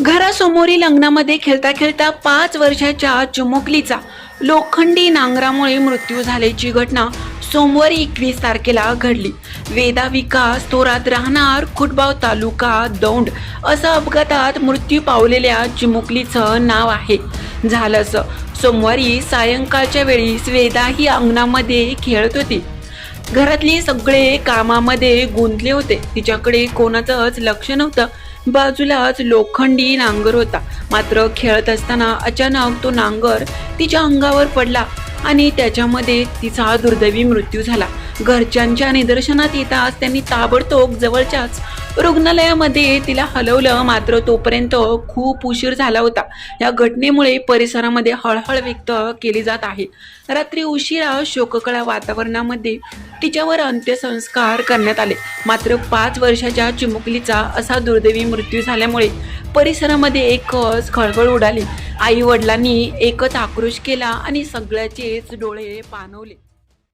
घरासमोरील अंगणामध्ये खेळता खेळता पाच वर्षाच्या चिमुकलीचा लोखंडी नांगरामुळे मृत्यू झाल्याची घटना सोमवारी एकवीस तारखेला घडली. वेदा विकास थोरात राहणार खुटबाव तालुका दौंड असं अपघातात मृत्यू पावलेल्या चिमुकलीचं नाव आहे. झालं असं सोमवारी सायंकाळच्या वेळी वेदा ही अंगणामध्ये खेळत होती. घरातले सगळे कामामध्ये गुंतले होते. तिच्याकडे कोणाचंच लक्ष नव्हतं. बाजूलाच लोखंडी नांगर होता. मात्र खेळत असताना अचानक तो नांगर तिच्या अंगावर पडला आणि त्याच्यामध्ये तिचा दुर्दैवी मृत्यू झाला. घरच्यांच्या निदर्शनात येताच त्यांनी ताबडतोब जवळच्याच रुग्णालयामध्ये तिला हलवलं. मात्र तोपर्यंत खूप उशीर झाला होता. या घटनेमुळे परिसरामध्ये हळहळ व्यक्त केली जात आहे. रात्री उशिरा शोककळा वातावरणामध्ये तिच्यावर अंत्यसंस्कार करण्यात आले. मात्र पाच वर्षाच्या चिमुकलीचा असा दुर्दैवी मृत्यू झाल्यामुळे परिसरामध्ये एकच खळबळ उडाली. आई वडिलांनी एकच आक्रोश केला आणि सगळ्याचेच डोळे पाणवले.